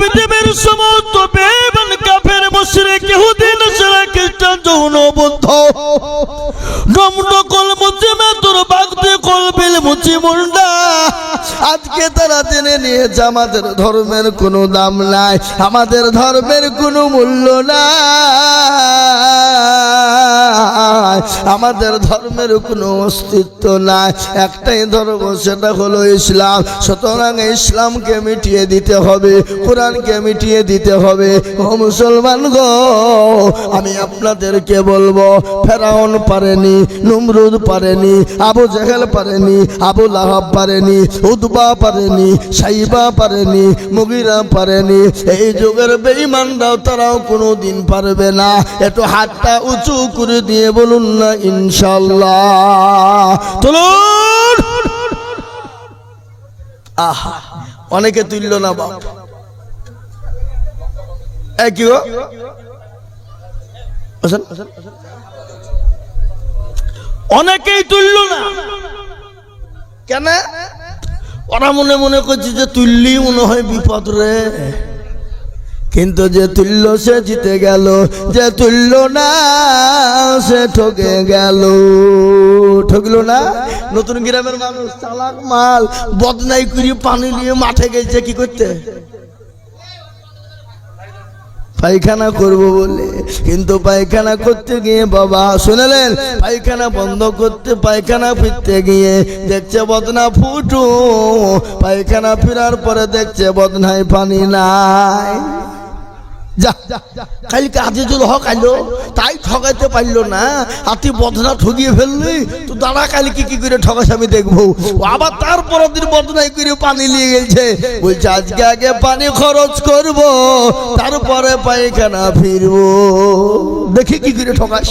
পৃথিবীর সমস্ত বেমান কাফের, মুশরিক, ইহুদি, নসরা, খ্রিস্টান, যৌন, বৌদ্ধ। কল মুসিমে তোর বাগতে কলবিল মুচি মুন্ডা। আজকে তারা জেনে নিয়েছে, আমাদের ধর্মের কোনো দাম নাই, আমাদের ধর্মের কোনো মূল্য নাই। আমাদের ধর্মের কোনো অস্তিত্ব নাই। একটাই ধর্ম, সেটা হলো ইসলাম। সুতরাং ইসলামকে মিটিয়ে দিতে হবে, কোরআনকে মিটিয়ে দিতে হবে। ও মুসলমান গো আমি আপনাদেরকে বলব, ফেরাউন পারেনি, নমরুদ পারেনি, আবু জেহেল পারেনি, আবু লাহাব পারেনি উদ্বা পারেনি, সাইবা পারেনি, মুগিরা পারেনি। এই যুগের বেঈমানরাও তারাও কোনো দিন পারবে না। একটু হাতটা উঁচু করে দিয়ে বলুন না ইনশাল্লাহ তুলুন। আহা, অনেকে তুলল না বাপ। অনেকেই তুলল না। কেন? ওরা মনে মনে করছে যে তুললি মনে হয় বিপদ রে। কিন্তু যে তুল্য সে জিতে গেল, যে তুল্য না সে ঠকে গেল। ঠকলো না? নতুন গ্রামের মানুষ, চালাক মাল, বদনাই করে পানি নিয়ে মাঠে গেছে, কি করতে? পায়খানা করব বলে, কিন্তু পায়খানা করতে গিয়ে বাবা, শুনলেন? পায়খানা বন্ধ করতে, পায়খানা ফিরতে গিয়ে দেখছে বদনা ফুটু। পায়খানা ফেরার পরে দেখছে বদনায় পানি নাই। তাই ঠকাইতে পারল না। বদনা ঠকিয়ে ফেললি, তো দাঁড়া কালকে কি করে ঠকাস আমি দেখব? আবার তারপর দিন বদনাই করে পানি নিয়ে গেছে বলছে, আজকে আগে পানি খরচ করব, তারপরে পায়খানা ফিরবো। দেখি কি করে ঠকাস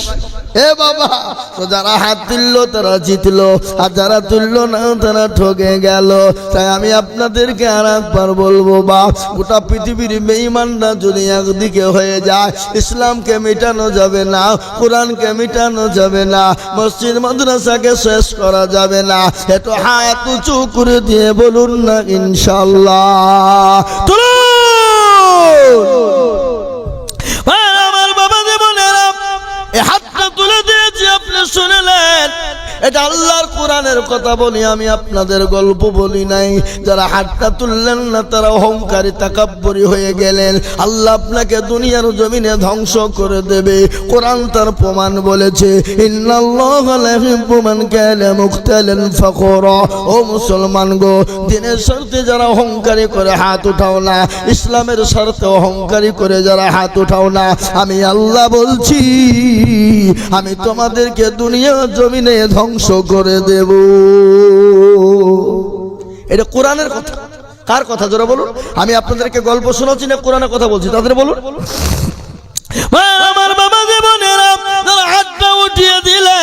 এ বাবা, তো যারা হাত তুললো, তারা জিতলো। আর যারা তুললো না, তারা ঠকে গেল। তাই আমি আপনাদেরকে আর একবার বলব বা গোটা পৃথিবীর বেঈমানরা যদি একদিকে হয়ে যায়, ইসলামকে মেটানো যাবে না, কোরআনকে মেটানো যাবে না, মসজিদ মাদ্রাসাকে শেষ করা যাবে না। এত হাত উঁচু করে দিয়ে বলুন না, ইনশাল্লাহ। এটা আল্লাহর কোরআনের কথা বলি, আমি আপনাদের গল্প বলি নাই। যারা হাতটা তুললেন না, তারা অহংকারী, তাকাব্বরি হয়ে গেলেন। আল্লাহ আপনাকে দুনিয়ার জমিনে ধ্বংস করে দেবে। কোরআন তার প্রমাণ বলেছে ও মুসলমান গো, দিনের স্বার্থে যারা অহংকারী করে হাত উঠাও না, ইসলামের স্বার্থে অহংকারী করে যারা হাত উঠাও না, আমি আল্লাহ বলছি, আমি তোমাদেরকে দুনিয়া জমিনে ধ্বংস করে দেব। এটা কোরআনের কথা। কার কথা? যারা বলুন। আমি আপনাদেরকে গল্প শোনাচ্ছি না, কোরআনের কথা বলছি। তাদের বলুন। উঠিয়ে দিলে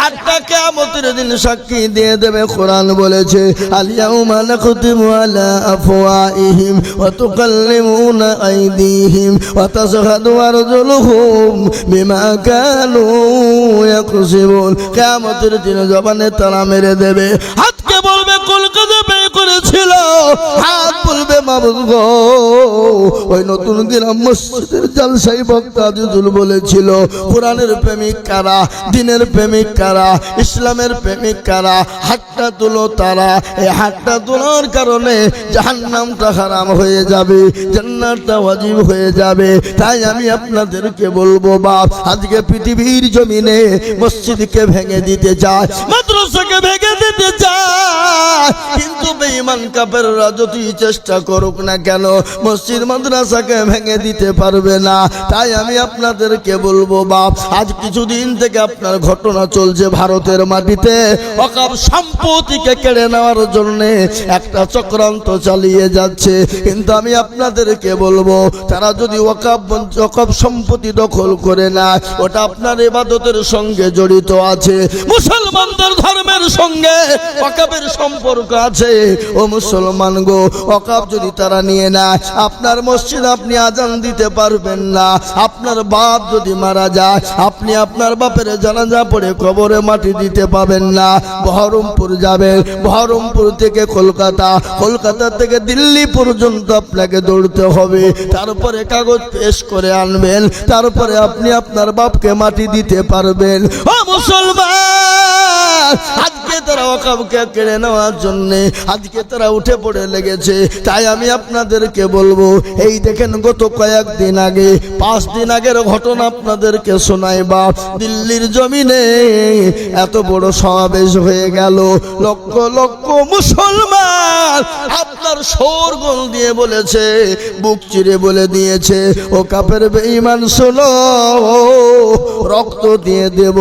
হাতটা কেমতের দিন সাক্ষী দিয়ে দেবে। কোরআন বলেছে আলিয়াউমা নাখতিমু আলা আফওয়াইহিম ওয়া তুকাল্লিমুনা আইদিহিম ওয়া তাশহাদু আরজুলুহুম বিমা কানু ইয়াকসিবুন। কিয়ামতের দিন জবানে তারা মেরে দেবে। হাতকে বলবে কলকাতা বের করেছিল, হাত বলবে মাবুদ গো। ওই নতুন গ্রাম মসজিদের জালসাই বক্তা আজিজুল বলেছিল, কোরআনের প্রেমিক কারা, দিনের প্রেমিক কারা, ইসলামের প্রেমিক কারা, হাতটা তুলো তারা। এই হাতটা তোলার কারণে জাহান্নামটা হারাম হয়ে যাবে, জান্নাতটা ওয়াজিব হয়ে যাবে। তাই আমি আপনাদেরকে বলব, বাপ, আজকে পৃথিবীর জমিনে মসজিদকে ভেঙে দিতে চায়, মাদ্রাসাকে ভেঙে দিতে চায়, কিন্তু বেঈমান কাপেররা যতই চেষ্টা করুক না কেন, মসজিদ মাদ্রাসাকে ভেঙে দিতে পারবে না। তাই আমি আপনাদেরকে বলব, বাপ, আজ কিছুদিন থেকে আপনার ঘটনা চলছে ভারতের মাটিতে। অকাপ সম্পত্তিকে কেড়ে নেওয়ার জন্য একটা চক্রান্ত চালিয়ে যাচ্ছে। কিন্তু আমি আপনাদেরকে বলব, তারা যদি ওকাপ ওকাপ সম্পত্তি দখল করে না ওটা আপনার ইবাদতের সঙ্গে জড়িত আছে। মুসলমানদের ধর্মের সঙ্গে ওকাপের সম্পর্ক আছে। ও মুসলমান গো ওকাপ যদি তারা নিয়ে না আপনার মসজিদ আপনি আজান দিতে পারবেন না। আপনার বাপ যদি মারা যায়, আপনি আপনার বাপের জানাজা পড়ে কবরে মাটি দিতে পাবেন না। বহরমপুর যাবেন, বহরমপুর থেকে কলকাতা কলকাতা থেকে দিল্লি পর্যন্ত আপনাকে দৌড়তে হবে। তারপরে কাগজ পেশ করে আনবেন, তারপরে আপনি আপনার বাপকে মাটি দিতে পারবেন। ও মুসলমান তারা অকাবকে কেড়ে নেওয়ার জন্যে আজকে তারা উঠে পড়ে লেগেছে। তাই আমি আপনাদেরকে বলব, এই দেখেন গত কয়েকদিন আগে, পাঁচ দিন আগের ঘটনা আপনাদেরকে শোনাই বা, দিল্লির জমিনে এত বড় সমাবেশ হয়ে গেল। লক্ষ লক্ষ মুসলমান আপনার শোরগোল দিয়ে বলেছে, বুক চিরে বলে দিয়েছে, ও কাপের বেঈমান শোনো, রক্ত দিয়ে দেব,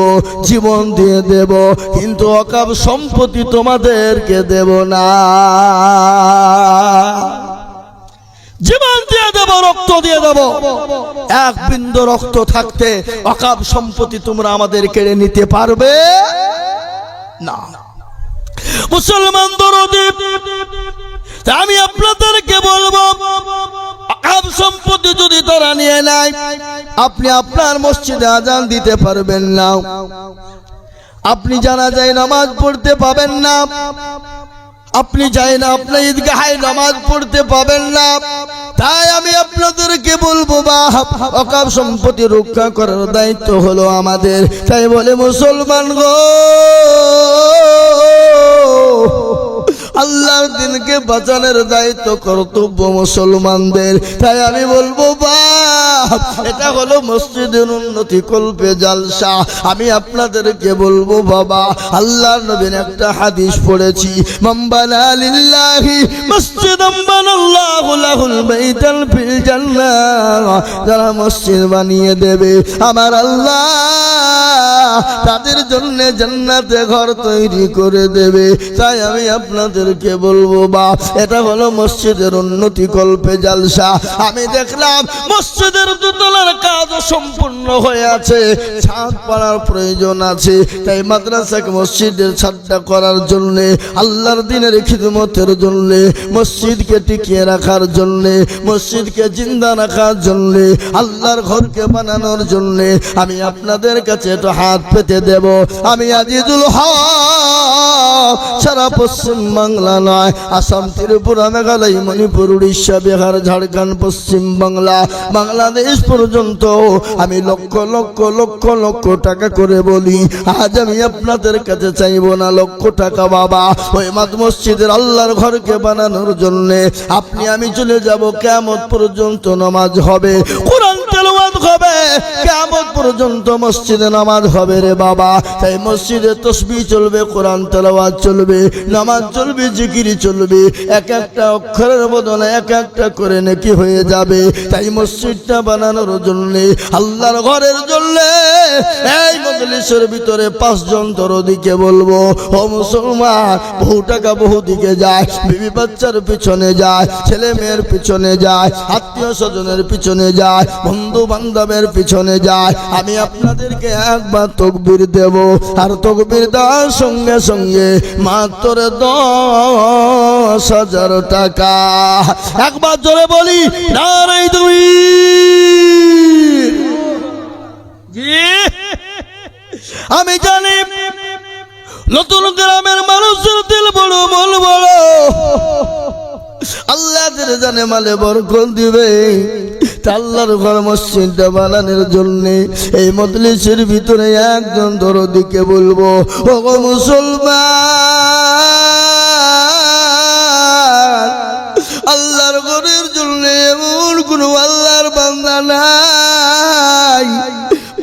জীবন দিয়ে দেব, কিন্তু অকাপ সম্পত্তি তোমাদেরকে দেব না। জীবন দিয়ে দেব, রক্ত দিয়ে দেব। এক বিন্দু রক্ত থাকতে অকাপ সম্পত্তি তোমরা আমাদের কেড়ে নিতে পারবে না। মুসলমান দরদি। আমি আপনাদেরকে বলব আকাব সম্পত্তি যদি তারা নিয়ে নেয়, আপনি আপনার মসজিদে আজান দিতে পারবেন না। আপনি জানা যায় নামাজ পড়তে পাবেন না। আপনি যাই না আপনি ঈদগাহে নামাজ পড়তে পাবেন না। তাই আমি আপনাদেরকে বলব বা অকাব সম্পত্তি রক্ষা করার দায়িত্ব হলো আমাদের। তাই বলে, মুসলমান গো, আল্লাহর দিনকে বাঁচানোর দায়িত্ব কর্তব্য মুসলমানদের। তাই আমি বলব, বাপ, এটা হলো মসজিদের উন্নতি কল্পে জালসা। আমি আপনাদেরকে বলব, বাবা আল্লাহ নবীন একটা হাদিস পড়েছি মাম্বানা লিল্লাহি মসজিদাম বানাল্লাহু লাহুল বাইতাল ফিল জান্নাহ যারা মসজিদ বানিয়ে দেবে আমার আল্লাহ তাদের জন্য জান্নাতে ঘর তৈরি করে দেবে। তাই আমি আপনাদেরকে বলব, বা, এটা হলো মসজিদের উন্নতি কল্পে জালসা। আমি দেখলাম মসজিদের দুতলার কাজ সম্পূর্ণ হয়ে আছে, ছাদ পাড়ার প্রয়োজন আছে। তাই মাদ্রাসাকে মসজিদের ছাদটা করার জন্য, আল্লাহর দিনের খিদমতের জন্য, মসজিদকে টিকিয়ে রাখার জন্য, মসজিদকে জিন্দা রাখার জন্য, আল্লাহর ঘরকে বানানোর জন্য, আমি আপনাদের কাছে একটু হাত পেতে দেব। আমি আজিজুল হক। সারা পশ্চিম বাংলা নয়, আসাম, ত্রিপুরা, মেঘালয়, মণিপুর, উড়িষ্যা, বিহার, ঝাড়খণ্ড, পশ্চিম বাংলা। বাংলাদেশ পর্যন্ত আমি লক্ষ লক্ষ লক্ষ লক্ষ টাকা করে বলি। আজ আমি আপনাদের কাছে চাইব না লক্ষ টাকা, বাবা। ওই মাদ মসজিদের আল্লাহর ঘরকে বানানোর জন্য আপনি আমি চলে যাব। কেমন পর্যন্ত নামাজ হবে। হবে। কেমন পর্যন্ত মসজিদে নামাজ হবে রে বাবা। তাই মসজিদে তসবি চলবে, কোরআন তেলাওয়াত চলবে, নামাজ চলবে, জিকিরি চলবে। এক একটা অক্ষরের বদলে এক একটা করে নাকি হয়ে যাবে। তাই মসজিদটা বানানোর জন্যে, আল্লাহর ঘরের জন্য এই মজলিসের ভিতরে পাঁচজন দরদিকে বলব, ও মুসলমান বহু টাকা বহু দিকে যায়, বিবি বাচ্চার পিছনে যায়, ছেলে মেয়ের পিছনে যায়, আত্মীয় স্বজনের পিছনে যায় বন্ধু বান্ধবের পিছনে যায়। আমি আপনাদেরকে একবার তকবির দেব, আর তকবির দেওয়ার সঙ্গে সঙ্গে মাত্র দশ হাজার টাকা। একবার জোরে বলি নারাই তুমি আমি জানি নতুন গ্রামের মানুষের দিল বড় মন বড়। আল্লাহ জানে মালে বরকত দিবে। আল্লাহর ঘর মসজিদটা বানানোর জন্য এই মজলিসের ভিতরে একজন দরদিকে বলব ও মুসলমান, আল্লাহর ঘরের জন্য এমন কোনো আল্লাহর বান্দা নাই।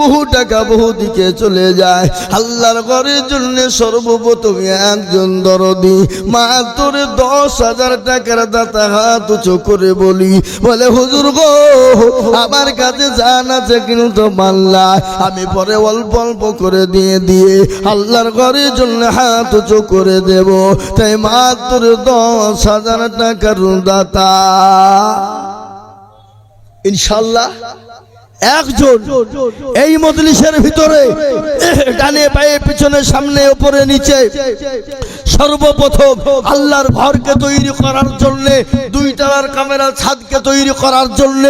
বহু টাকা বহু দিকে চলে যায়। আল্লাহর ঘরের জন্য সর্বপ্রথম একজন দরদি। মাত্র দশ হাজার টাকার দাতা হাত উঁচু করে বলি, বলে, হুজুর গো, আমার কাছে জান আছে কিন্তু মাল্লা। আমি পরে অল্প অল্প করে দিয়ে দিয়ে আল্লাহর ঘরের জন্য হাত উঁচু করে দেব। তাই মাত্র দশ হাজার টাকার দাতা। ইনশাল্লাহ একজন এই মজলিসের ভিতরে ডানে পায়ে পিছনে, সামনে, উপরে, নিচে সর্বপ্রথম আল্লাহর ঘরকে তৈরি করার জন্য, দুই টাকার ক্যামেরা ছাদকে তৈরি করার জন্য,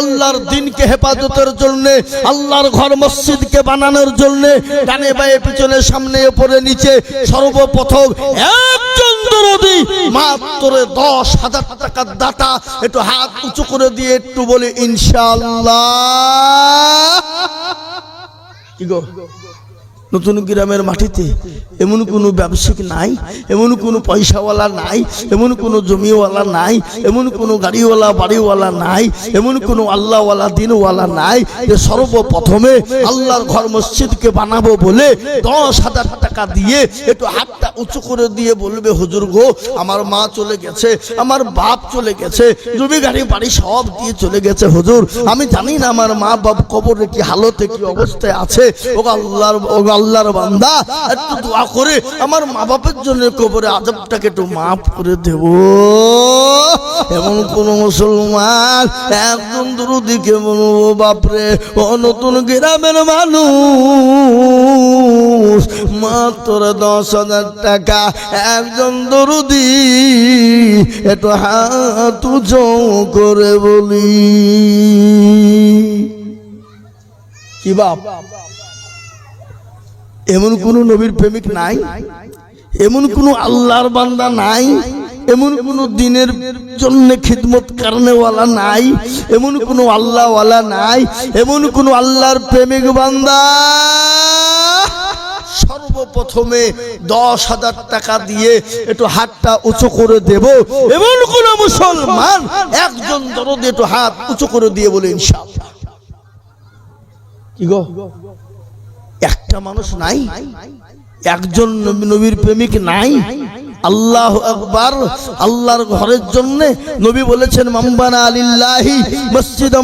আল্লাহর দিনকে হেফাজতের জন্য, আল্লাহর ঘর মসজিদকে বানানোর জন্য, ডানে পায়ে পিছনে, সামনে, উপরে, নিচে সর্বপ্রথম একজন দরদি মাত্র দশ হাজার টাকার দাতা একটু হাত উঁচু করে দিয়ে একটু বলে ইনশাল্লাহ কি গো? নতুন গ্রামের মাটিতে, এমন কোনো ব্যবসায়িক নাই, এমন কোনো পয়সাওয়ালা নাই, এমন কোনো জমিওয়ালা নাই, এমন কোনো গাড়িওয়ালা, বাড়িওয়ালা নাই, এমন কোনো আল্লাহওয়ালা, দিনওয়ালা নাই যে সর্বপ্রথমে আল্লাহর ঘর মসজিদকে বানাবো বলে দশ হাজার টাকা দিয়ে একটু হাতটা উঁচু করে দিয়ে বলবে, হুজুর গো, আমার মা চলে গেছে, আমার বাপ চলে গেছে, জমি, গাড়ি, বাড়ি সব দিয়ে চলে গেছে, হুজুর। আমি জানি না আমার মা বাপ কবরে কি হালতে, কি অবস্থায় আছে। ও আল্লাহর আল্লাহর বান্দা, একটু দোয়া করে আমার মা বাপের জন্য কবরে আজবটাকে একটু মাফ করে দেব। এমন কোন মুসলমান একজন দুরুদিকে বলব বাপরে, ও নতুন গ্রামের মানুষ মাত্র দশ হাজার টাকা, একজন দরুদি, একটু হাত করে বলি। কি বাপ? এমন কোন নবীর প্রেমিক নাই। এমন কোন আল্লাহর বান্দা নাই। এমন কোন দিনের জন্য খিদমত কারণেওয়ালা নাই। এমন কোন আল্লাহওয়ালা নাই। এমন কোন আল্লাহর প্রেমিক বান্দা সর্বপ্রথমে দশ হাজার টাকা দিয়ে একটু হাতটা উঁচু করে দেব। এমন কোন মুসলমান একজন দরদে একটু হাত উঁচু করে দিয়ে বলে, ইনশাআল্লাহ। কি গো? একটা মানুষ নাই একজন নবী- নবীর প্রেমিক নাই। আল্লাহ আকবার, আল্লাহর ঘরের জন্য নবী বলেছেন, মাম্বানা আলিল্লাহি মসজিদ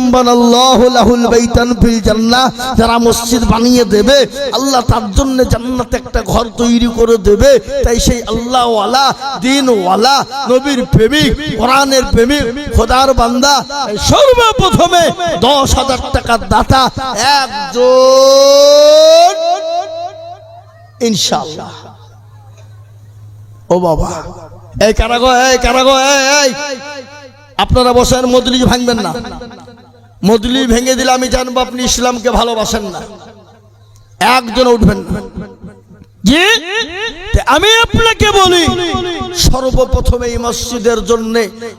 লাহুল বাইতান ফিল জান্নাহ। যারা মসজিদ বানিয়ে দেবে, আল্লাহ তার জন্য জান্নাতে একটা ঘর তৈরি করে দেবে। তাই সেই আল্লাহ ওয়ালা দিন ওয়ালা নবীর প্রেমিক, কোরআনের প্রেমিক, খোদার বান্দা সর্বপ্রথমে দশ হাজার টাকার দাতা একজন। ইনশাআল্লাহ। ও বাবা। এই কারাগো এই কারাগো এই আপনারা বসেন মদলি ভাঙবেন না। মদলি ভেঙে দিলে আমি জানব আপনি ইসলামকে ভালোবাসেন না। একজন উঠবেন না। আমি আপনাকে বলি, সর্বপ্রথমে এই মসজিদের জন্য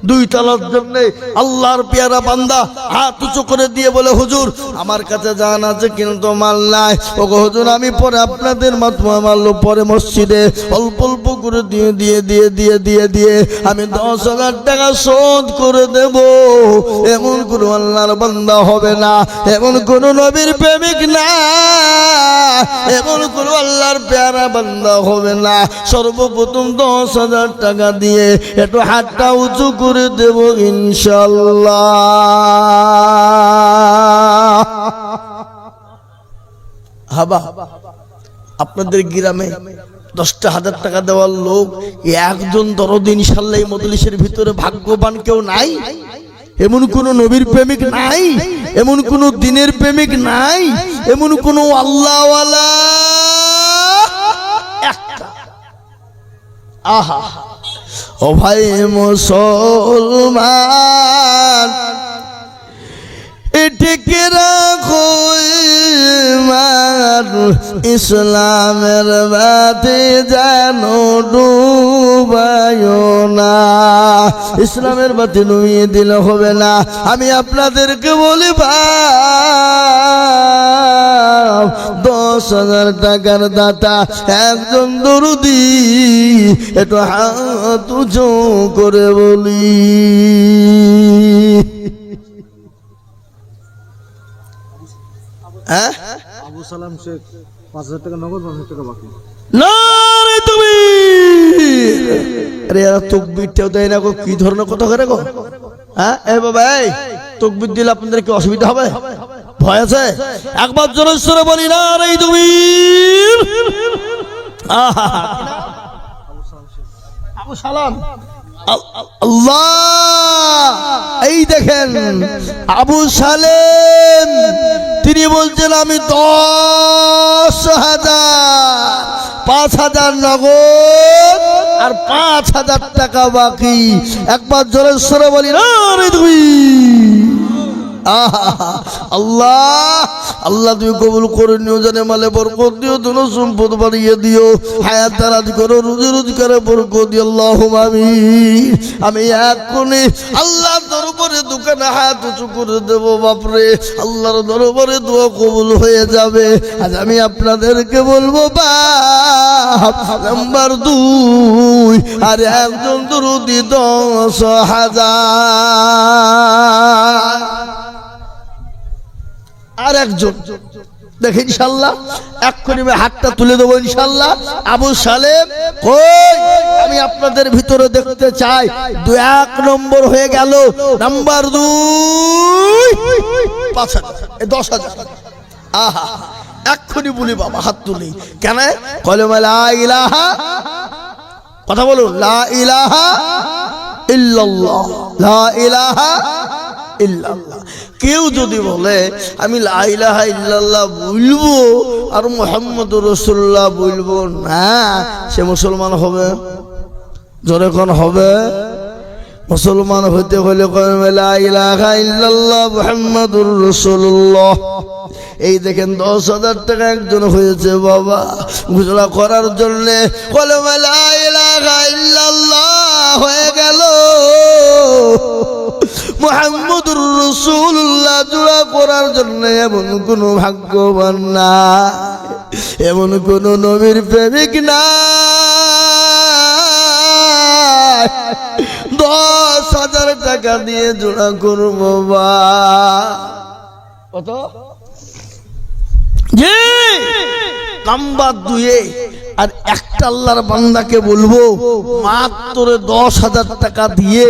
দুই তলার জন্য আল্লাহর পেয়ারা বান্দা হাত উঁচু করে দিয়ে বলে, হুজুর, আমার কাছে জান আছে কিন্তু মাল নাই। ও হুজুর, আমি পরে আপনাদের মাধ্যমে মারলো পরে মসজিদে অল্প অল্প করে দিয়ে দিয়ে দিয়ে দিয়ে দিয়ে দিয়ে আমি দশ হাজার টাকা শোধ করে দেব। এমন কোনো আল্লাহর বান্দা হবে না, এমন কোনো নবীর প্রেমিক না, এমন কোন আল্লাহর পেয়ারা বান্দা হবে না। সর্বপ্রথম দশ হাজার টাকা দিয়ে একটু হাতটা উঁচু করে দেব ইনশাল্লাহ। হাবা, আপনাদের গ্রামে দশটা হাজার টাকা দেওয়ার লোক, একজন দরদিন ইনশাল্লাহ এই মজলিসের ভিতরে ভাগ্যবান কেউ নাই। এমন কোন নবীর প্রেমিক নাই, এমন কোন দিনের প্রেমিক নাই, এমন কোন আল্লাহওয়ালা একটা আহা। ও ভাই মুসলমান এটিকে রাখো ইসলামের বাতি যেন ডুবায় না। ইসলামের বাতি নুয়ে দিলে হবে না। আমি আপনাদেরকে বলি ভাই দশ হাজার টাকার দাতা একজন দরুদি একটু হাত উঁচু করে বলি। হ্যাঁ? আবু সালাম শেখ পাঁচ হাজার টাকা নগদ পাঁচ হাজার টাকা বাকি। নারে তুমি! আরে এরা তকবিরটাও দেয় না গো কি ধরনের কথা করে গো? হ্যাঁ? এ বাবা এই তকবির দিলে আপনাদের কি অসুবিধা হবে? ভয় আছে? একবার জোরে সরে বলি না রে তুমি আবু সালাম। আল- আল- আল্লাহ! এই দেখেন আবু সালেম তিনি বলছেন আমি দশ হাজার পাঁচ হাজার নগদ আর পাঁচ হাজার টাকা বাকি। একবার জোরে সরে বলি না রে তুই আহা, আল্লাহ আল্লাহ তুমি কবুল করে নিও, জানে মালে বরকত দিও, ধন সম্পদ বাড়িয়ে দিও, হায়াত দারাজ করো, রুজি রোজগারে বরকত দিও আল্লাহ আমি আমি এখনই আল্লাহর দরবারে দোকানে হাত উঁচু করে দেব, বাপরে। আল্লাহর দরবারে দোয়া কবুল হয়ে যাবে। আজ আমি আপনাদেরকে বলব, বাপ, নাম্বার দুই, আর একজন দুরুদি দশ হাজার। আর একজন। দেখে ইনশাল্লাহ, এক্ষুনি আমি হাতটা তুলে দেবো ইনশাল্লাহ। আবু সালেম, কই? আমি আপনাদের ভিতরে দেখতে চাই। দু এক নম্বর হয়ে গেল, নাম্বার দুই। পাঁচ হাজার দশ হাজার। আহা, এক্ষুনি বলি বাবা, হাত তুলি। কেন? কলমা লা ইলাহা, কথা বলুন লা ইলাহা ইল্লাল্লাহ, লা ইলাহা ইল্লাল্লাহ। কেউ যদি বলে, আমি লা ইলাহা ইল্লাল্লাহ বলব আর মোহাম্মদ রসুল্লাহ বলব, না, সে মুসলমান হবে। জোরে কোন হবে? মুসলমান হইতে হলে মুহাম্মাদুর রাসূলুল্লাহ। এই দেখেন, দশ হাজার টাকা একজন হয়েছে, বাবা, ঘোষণা করার জন্য হয়ে গেল। মোহাম্মদুর রসুল্লাহ জোড়া করার জন্য এমন কোন ভাগ্যবান না। এমন কোন নবীর প্রেমিক না। দশ হাজার টাকা দিয়ে জোড়া করব বা। কত? জি। নাম্বার দুয়ে আর একটা আল্লাহর বান্দাকে বলব, মাত্র দশ হাজার টাকা দিয়ে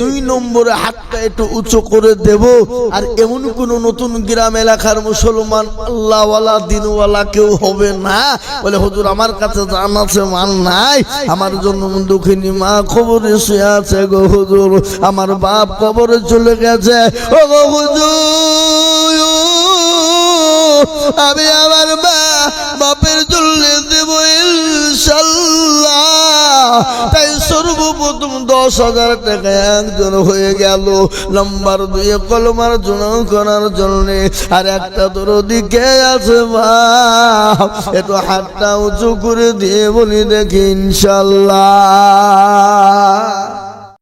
দুই নম্বরে হাতটা একটু উঁচু করে দেব। আর এমন কোন নতুন গ্রাম এলাকার মুসলমান আল্লাহওয়ালা, দিনওয়ালা কেউ হবে না। বলে, হুজুর, আমার কাছে জান আছে, মান নাই। আমার জন্য দুঃখিনী মা খবরে শুয়ে আছে গো হুজুর। আমার বাপ কবরে চলে গেছে। ও গো হুজুর! আমি আমার মা বাপের জন্য দেব ইনশাল্লাহ তাই সর্বপ্রথম দশ হাজার টাকা একজন হয়ে গেল। নাম্বার দুয়ে কলমার জন্য করার জন্য। আর একটা তোর দিকে আছে বাপ একটু হাতটা উঁচু করে দিয়ে বলি দেখি ইনশাল্লাহ